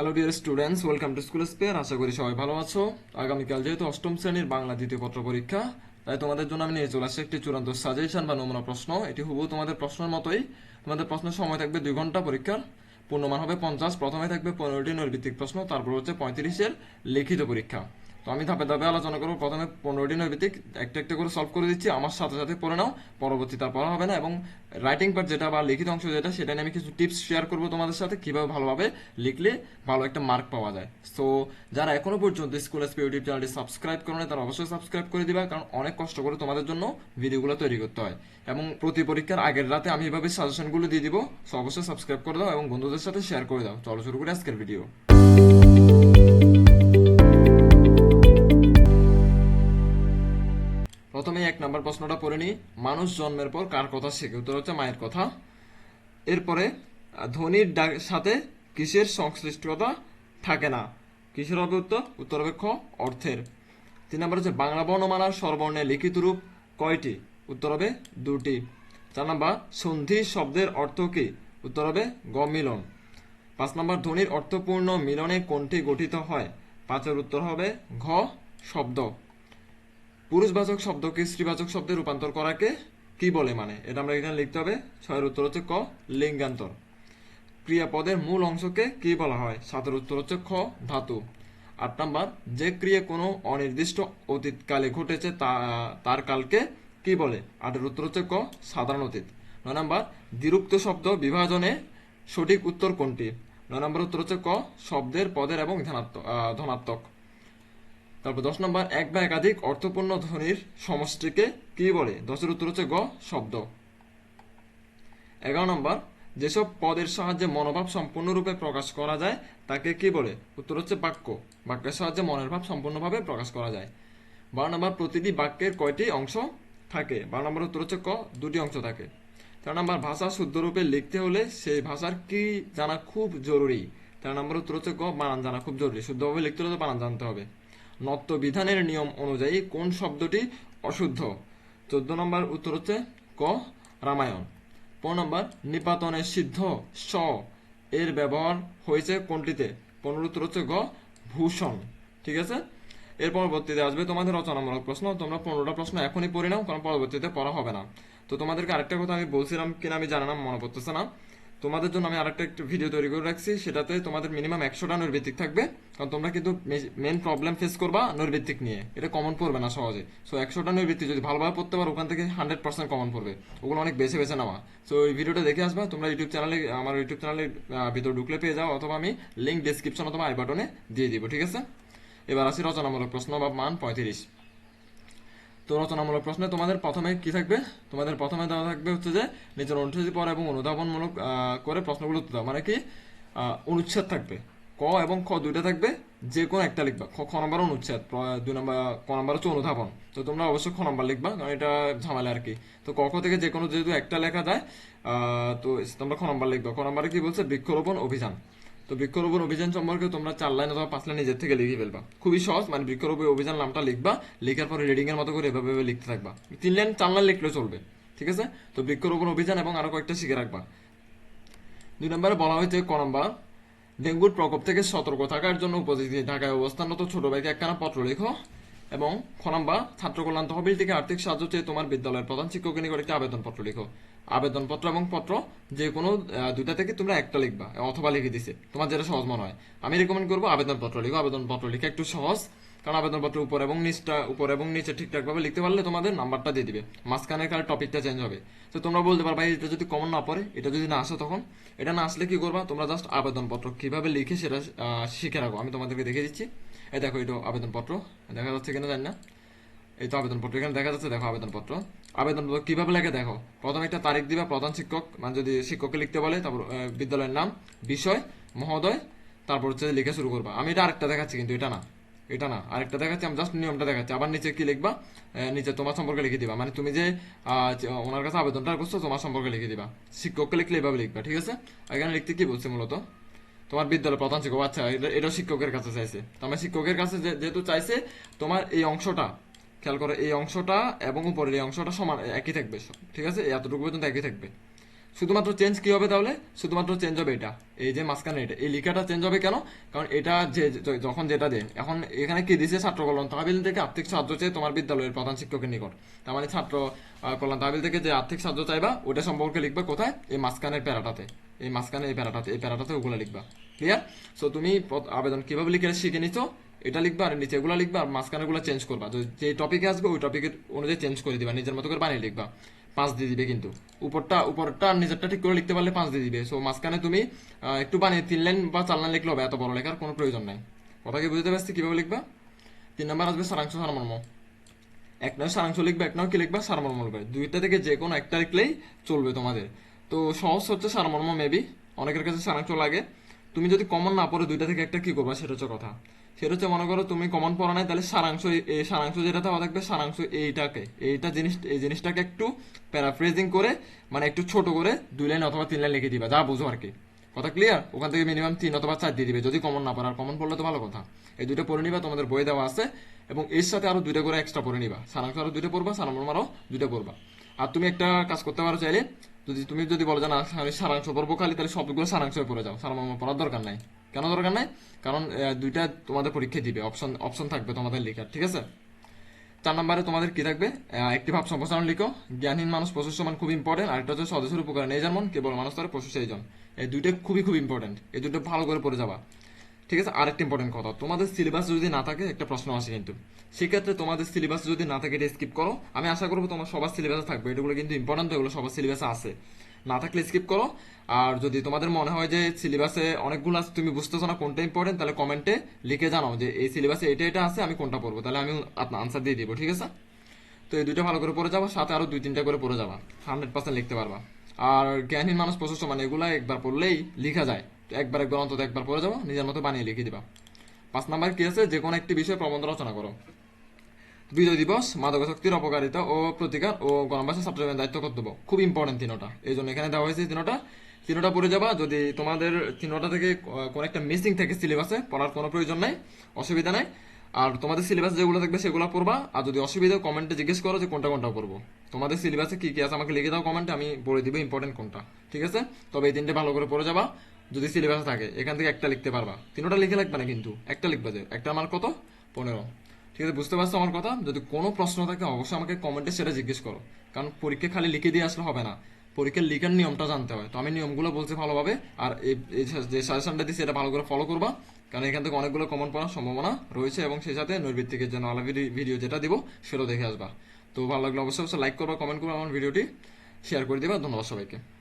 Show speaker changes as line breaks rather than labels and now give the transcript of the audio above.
Hello dear students welcome to school spare আশা করি সবাই ভালো আছো। আগামীকাল যেহেতু অষ্টম শ্রেণির বাংলা দ্বিতীয় পত্র পরীক্ষা, তাই তোমাদের জন্য আমি নিয়ে চলে আসছি একটি চূড়ান্ত সাজেশন বা নমুনা প্রশ্ন। এটি হুবহু তোমাদের প্রশ্নের মতোই। তোমাদের প্রশ্নের সময় থাকবে দুই ঘণ্টা পরীক্ষার। পূর্ণমান হবে পঞ্চাশ, প্রথমে থাকবে পনেরোটি নৈর্ভিত্তিক প্রশ্ন, তারপর হচ্ছে পঁয়ত্রিশের লিখিত পরীক্ষা। তো আমি ধাপে ধাপে আলোচনা করব। প্রথমে পনেরোটি নৈর্ভিত্তিক একটা একটা করে সলভ করে দিচ্ছি। আমার সাথে সাথে পড়ে নাও। পরবর্তী তার পড়া হবে না এবং রাইটিং পার্ট যেটা বা লিখিত অংশ যেটা, সেটা নিয়ে আমি কিছু টিপস শেয়ার করব তোমাদের সাথে। কীভাবে ভালোভাবে লিখলে ভালো একটা মার্ক পাওয়া যায়। সো যারা এখনও পর্যন্ত স্কুল এসপি ইউটিউব চ্যানেলটি সাবস্ক্রাইব করো না তারা অবশ্যই সাবস্ক্রাইব করে দিবা। কারণ অনেক কষ্ট করে তোমাদের জন্য ভিডিওগুলো তৈরি করতে হয়। এবং প্রতি পরীক্ষার আগের রাতে আমি এভাবে সাজেশনগুলো দিয়ে দিব। সো অবশ্যই সাবস্ক্রাইব করে দাও এবং বন্ধুদের সাথে শেয়ার করে দাও। চলো শুরু করি আজকের ভিডিও নম্বর প্রশ্নটা পড়ে নিই মানুষ জন্মের পর কার কথা শেখে? উত্তর হচ্ছে মায়ের কথা। এরপরে ধ্বনির ডাক সাথে কিসের সংশ্লিষ্টতা থাকে না? কিসের হবে উত্তর? উত্তর হবে অর্থের। তিন নম্বর হচ্ছে, বাংলা বর্ণমালার স্বরবর্ণের লিখিত রূপ কয়টি? উত্তর হবে দুটি। চার নম্বর, সন্ধি শব্দের অর্থ কি? উত্তর হবে গমিলন। পাঁচ নম্বর, ধ্বনির অর্থপূর্ণ মিলনে কোনটি গঠিত হয়? পাঁচের উত্তর হবে ঘ শব্দ। পুরুষবাচক শব্দকে স্ত্রীবাচক শব্দে রূপান্তর করাকে কি বলে মানে? এটা আমরা এখানে লিখতে হবে। ছয়ের উত্তর হচ্ছে ক, লিঙ্গান্তর। ক্রিয়াপদের মূল অংশকে কি বলা হয়? সাতের উত্তর হচ্ছে খ, ধাতু। আট নাম্বার, যে ক্রিয়া কোনো অনির্দিষ্ট অতীতকালে ঘটেছে তা, তার কালকে কি বলে? আটের উত্তর হচ্ছে ক, সাধারণ অতীত। নয় নাম্বার, দ্বিরুক্ত শব্দ বিভাজনে সঠিক উত্তর কোনটি? নয় নম্বর উত্তর হচ্ছে ক, শব্দের পদের এবং ধনাত্মক ধনাত্মক। তারপর দশ নম্বর, এক বা একাধিক অর্থপূর্ণ ধ্বনির সমষ্টিকে কি বলে? দশের উত্তর হচ্ছে গ, শব্দ। এগারো নম্বর, যেসব পদের সাহায্যে মনোভাব সম্পূর্ণরূপে প্রকাশ করা যায়, তাকে কি বলে? উত্তর হচ্ছে বাক্য। বাক্যের সাহায্যে মনের ভাব সম্পূর্ণভাবে প্রকাশ করা যায়। বারো নম্বর, প্রতিটি বাক্যের কয়টি অংশ থাকে? বারো নম্বর উত্তর হচ্ছে ক, দুটি অংশ থাকে। তেরো নম্বর, ভাষা শুদ্ধরূপে লিখতে হলে সেই ভাষার কি জানা খুব জরুরি? তেরো নম্বর উত্তর হচ্ছে ক বানান জানা খুব জরুরি। শুদ্ধভাবে লিখতে হলে তো বানান জানতে হবে। নত্য বিধানের নিয়ম অনুযায়ী কোন শব্দটি অশুদ্ধ? চোদ্দ নম্বর উত্তর হচ্ছে ক, রামায়ণ। পনেরো নম্বর নিপাতনের সিদ্ধ, স, এর ব্যবহার হয়েছে কোনটিতে? পনেরো উত্তর হচ্ছে গ, ভূষণ। ঠিক আছে? এর পরবর্তীতে আসবে তোমাদের রচনামূলক প্রশ্ন। তোমরা পনেরোটা প্রশ্ন এখনই পড়ে নাও, কারণ পরবর্তীতে পড়া হবে না। তো তোমাদেরকে আরেকটা কথা আমি বলছিলাম কিনা আমি জানি মনে পড়তেছে না। তোমাদের জন্য আমি আরেকটা একটা ভিডিও তৈরি করে রাখছি। সেটাতে তোমাদের মিনিমাম একশোটা নৈর্ভিত্তিক থাকবে। কারণ তোমরা কিন্তু মেন প্রবলেম ফেস করবা নৈর্ভিত্তিক নিয়ে। এটা কমন পড়বে না সহজে। সো একশোটা নৈর্ভিত্তিক যদি ভালোভাবে পড়তে পারো, ওখান থেকে হান্ড্রেড পার্সেন্ট কমন পড়বে। ওগুলো অনেক বেছে বেছে নেওয়া সো এই ভিডিওটা দেখে আসবা। তোমরা ইউটিউব চ্যানেলে আমার ইউটিউব চ্যানেলে ভিতর ঢুকলে পেয়ে যাও, অথবা আমি লিঙ্ক ডেসক্রিপশন অথবা আই বাটনে দিয়ে দিব, ঠিক আছে? এবার আসি রচনামূলক প্রশ্ন বা মান পঁয়ত্রিশ। তো রচনামূলক প্রশ্নে তোমাদের প্রথমে কি থাকবে? তোমাদের প্রথমে দেওয়া থাকবে হচ্ছে যে, নিজের অনুচ্ছেদ পড়া এবং অনুধাবনমূলক করে প্রশ্নগুলো উত্তর মানে কি? অনুচ্ছেদ থাকবে। ক এবং খ দুইটা থাকবে। যে কোনো একটা লিখবা। খ খ নম্বর অনুচ্ছেদ দুই নম্বর, ক নম্বর হচ্ছে অনুধাবন। তো তোমরা অবশ্যই খ নম্বর লিখবা, কারণ এটা ঝামেলা আর কি। তো ক, খ থেকে যে কোনো যেহেতু একটা লেখা যায় তো তোমরা খ নম্বর লিখবা। খ নম্বরে কি বলছে? বৃক্ষরোপণ অভিযান। তো বৃক্ষরোপণ অভিযান সম্পর্কে তোমরা চার লাইন অথবা পাঁচ লাইন নিজের থেকে লিখে ফেলবা। খুবই সহজ মানে বৃক্ষরোপণ অভিযান নামটা লিখবা, লেখার পরে রিডিং এর মতো করে এভাবে লিখতে থাকবা। তিন লাইন, চার লাইন লিখলেও চলবে, ঠিক আছে? তো বৃক্ষরোপণ অভিযান এবং আরও কয়েকটা শিখে রাখবা। দুই নম্বরে বলা হয়েছে, ক নম্বর, ডেঙ্গুর প্রকোপ থেকে সতর্ক থাকার জন্য উপস্থিত ঢাকায় অবস্থানরত ছোট ভাইকে একখানা পত্র লেখো। এবং খ নম্বর, ছাত্র কল্যাণ তহবিল থেকে আর্থিক সাহায্য চেয়ে তোমার বিদ্যালয়ের প্রধান শিক্ষকের নিকট একটি আবেদনপত্র লিখো। আবেদনপত্র এবং পত্র, যে কোনো দুইটা থেকে তোমরা একটা লিখবা, অথবা লিখে দিছে। তোমার যেটা সহজ মনে হয়। আমি রেকমেন্ড করব আবেদনপত্র লিখো। আবেদনপত্র লিখে একটু সহজ, কারণ আবেদনপত্র উপর এবং নিচটা, উপর এবং নিচে ঠিকঠাক ভাবে লিখতে পারলে তোমাদের নাম্বারটা দিয়ে দিবে। মাঝখানে কার টপিকটা চেঞ্জ হবে। তো তোমরা বলতে পারো ভাই এটা যদি কমন না পড়ে, এটা যদি না আসে তখন? এটা না আসলে কি করবা? তোমরা জাস্ট আবেদনপত্র কীভাবে লিখে সেটা শিখে রাখো। আমি তোমাদেরকে দেখে দিচ্ছি। এই দেখো এটা আবেদনপত্র। দেখা যাচ্ছে কিনা জানি না। এই তো আবেদনপত্র। এখানে দেখা যাচ্ছে, দেখো আবেদনপত্র। আবেদনপত্র কীভাবে লেখে দেখো? প্রথমে একটা তারিখ দিবা, প্রধান শিক্ষক মানে যদি শিক্ষককে লিখতে বলে, তারপর বিদ্যালয়ের নাম, বিষয়, মহোদয়, তারপর হচ্ছে লিখে শুরু করবা। আমি এটা আরেকটা দেখাচ্ছি কিন্তু, এটা না। এটা না। আরেকটা দেখাচ্ছি, আমি জাস্ট নিয়মটা দেখাচ্ছি। আবার নিচে কি লিখবা? নিচে তোমার সম্পর্কে লিখে দিবা। মানে তুমি যে ওনার কাছে আবেদনটা করছ, তোমার সম্পর্কে লিখে দিবা। শিক্ষককে লিখলে এভাবে লিখবা, ঠিক আছে? এখানে লিখতে কি বলছে মূলত? তোমার বিদ্যালয় প্রধান শিক্ষক আচ্ছা এটা- শিক্ষকের কাছে চাইছে। তোমার শিক্ষকের কাছে যেহেতু চাইছে, তোমার এই অংশটা খেয়াল করো, এই অংশটা এবং উপরের এই অংশটা সমান, একই থাকবে, ঠিক আছে? এতটুকু পর্যন্ত একই থাকবে। শুধুমাত্র চেঞ্জ কি হবে তাহলে? শুধুমাত্র চেঞ্জ হবে এটা, এই যে মাঝখানে এটা। এই লিখাটা চেঞ্জ হবে কেন? কারণ এটা যে যখন যেটা দেয়, এখন এখানে কি দিছে? ছাত্র কল্যাণ তহবিল থেকে আর্থিক সাহায্য চেয়ে তোমার বিদ্যালয়ের প্রধান শিক্ষকের নিকট। তার মানে ছাত্র কল্যাণ তহবিল থেকে যে আর্থিক সাহায্য চাইবা, ওটা সম্পর্কে লিখবা কোথায়? এই মাঝখানের প্যারাটাতে। এই মাঝখানে এই প্যারাটাতে এই প্যারাটাতে ওগুলো লিখবা। ক্লিয়ার সো তুমি আবেদন কীভাবে লিখে শিখে নিছো? এটা লিখবা আর নিচে এগুলো লিখবা আর মাঝখানে গুলো চেঞ্জ করবা যে টপিকে আসবে, ওই টপিকের অনুযায়ী চেঞ্জ করে দিবা। নিজের মতো করে বানিয়ে লিখবা। পাঁচ দিয়ে দিবে কিন্তু। উপরটা উপরটা নিজেরটা ঠিক করে লিখতে পারলে পাঁচ দিয়ে দিবে। সো মাঝখানে তুমি একটু বানিয়ে তিন লাইন বা চার লাইন লিখলে হবে, এত বড় লেখার কোনো প্রয়োজন নাই। কথা কি বুঝতে পারছি কীভাবে লিখবা? তিন নাম্বার আসবে সারাংশ সারমর্ম। এক নয় সারাংশ লিখবে, এক নয় কি লিখবা? সারমর্ম লিখবে। দুইটা থেকে যে কোনো একটা লিখলেই চলবে তোমাদের। তো সহজ হচ্ছে সারমর্ম মেবি অনেকের কাছে সারাংশ লাগে। তুমি যদি কমন না পড়ো, দুইটা থেকে একটা কি করবা? সেটা হচ্ছে কথা। সেটা হচ্ছে মনে করো তুমি কমন পড়া নাই, তাহলে সারাংশ এই- সারাংশ যেটা দেওয়া থাকবে সারাংশ এইটাকে। এইটা জিনিস, এই জিনিসটাকে একটু প্যারাফ্রেজিং করে মানে একটু ছোট করে দুই লাইন অথবা তিন লাইন লিখে দিবা, যা বুঝো আর কি। কথা ক্লিয়ার ওখান থেকে মিনিমাম তিন অথবা চার দিয়ে দিবে, যদি কমন না পারার কমন পড়লে তো ভালো কথা। এই দুইটা পড়ে নিবা, তোমাদের বই দেওয়া আছে। এবং এর সাথে আরও দুইটা করে এক্সট্রা পড়ে নিবা। সারাংশ আরও দুইটা পড়বা, সারাংশ আরও দুইটা পড়বা। আর তুমি একটা কাজ করতে পারো চাইলে যদি তুমি যদি বলো যে, না আমি সারাংশ পড়ব খালি, তাহলে সবগুলো সারাংশ পড়ে যাও। সারমর্ম পড়ার দরকার নাই। কেন দরকার নাই? কারণ দুইটা তোমাদের পরীক্ষা দিবে। অপশন অপশন থাকবে তোমাদের লেখার, ঠিক আছে? চার নম্বরে তোমাদের কি থাকবে? একটি ভাব সম্প্রসারণ লিখো। জ্ঞানহীন মানুষ পশু সমান খুব ইম্পর্টেন্ট আরেকটা হচ্ছে সদস্যের উপকার। নেই যেমন কেবল মানুষ তার জন। এই দুইটা খুবই, খুব ইম্পর্টেন্ট এই দুটো ভালো করে পড়ে যাবা। ঠিক আছে, আরেকটা ইম্পর্টেন্ট কথা, তোমাদের সিলেবাস যদি না থাকে, একটা প্রশ্ন আসে কিন্তু। সেক্ষেত্রে তোমাদের সিলেবাস যদি না থাকে, এটা স্কিপ করো। আমি আশা করব তোমার সবার সিলেবাসে থাকবে, এগুলো কিন্তু ইম্পর্টেন্ট এগুলো সবার সিলেবাসে আছে। না থাকলে স্কিপ করো। আর যদি তোমাদের মনে হয় যে সিলেবাসে অনেকগুলো আছে, তুমি বুঝতেছো না কোনটা ইম্পর্টেন্ট তাহলে কমেন্টে লিখে জানাও যে এই সিলেবাসে এটা এটা আছে, আমি কোনটা পড়ব, তাহলে আমি আপনার আনসার দিয়ে দিব, ঠিক আছে? তো এই দুইটা ভালো করে পড়ে যাবা, সাথে আরও দুই, তিনটা করে পড়ে যাবা হান্ড্রেড পার্সেন্ট লিখতে পারবা। আর জ্ঞানহীন মানুষ প্রশস্ত মানে এগুলা একবার পড়লেই লিখা যায়। একবার একবার অন্তত একবার পড়ে যাব, নিজের মতো বানিয়ে লিখে দিবা। পাঁচ নাম্বার কি আছে? যে কোনো একটি বিষয়ে প্রবন্ধ রচনা করো। বিজয় দিবস, মাদক শক্তির অপকারিতা ও প্রতিকার ও গণবাসী ছাত্রদের দায়িত্ব কর্তব্য। খুব ইম্পর্টেন্ট তিনোটা। এই জন্য এখানে দেওয়া হয়েছে তিনোটা। তিনোটা পড়ে যাবা, যদি তোমাদের তিনোটা থেকে কোনো একটা মিসিং থাকে সিলেবাসে পড়ার কোনো প্রয়োজন নাই, অসুবিধা নাই। আর তোমাদের সিলেবাস যেগুলো থাকবে সেগুলো পড়বা, আর যদি অসুবিধা কমেন্টে জিজ্ঞেস করো যে কোনটা কোনটা করব তোমাদের সিলেবাসে কি কি আছে আমাকে লিখে দাও কমেন্টে আমি বলে দিব ইম্পর্টেন্ট কোনটা। ঠিক আছে? তবে এই তিনটে ভালো করে পড়ে যাবা। যদি সিলেবাস থাকে, এখান থেকে একটা লিখতে পারবা। তিনোটা লিখে লাগবে না কিন্তু, একটা লিখবে যে, একটা আমার কত? পনেরো। ঠিক আছে, বুঝতে পারছ আমার কথা? যদি কোনো প্রশ্ন থাকে, অবশ্যই আমাকে কমেন্টে সেটা জিজ্ঞেস করো। কারণ পরীক্ষা খালি লিখে দিয়ে আসলে হবে না। পরীক্ষার লিখার নিয়মটা জানতে হয়। তো আমি নিয়মগুলো বলছি ভালোভাবে, আর এই- যে সাজেশনটা দিচ্ছি এটা ভালো করে ফলো করবা। কারণ এখান থেকে অনেকগুলো কমন পড়ার সম্ভাবনা রয়েছে এবং সেই সাথে নৈর্ভিত্তিকের জন্য আলাদা ভিডিও যেটা দিব, সেটাও দেখে আসবা। তো ভালো লাগলে অবশ্যই অবশ্যই লাইক করবা কমেন্ট করবা, আমার ভিডিওটি শেয়ার করে দিবা। ধন্যবাদ সবাইকে।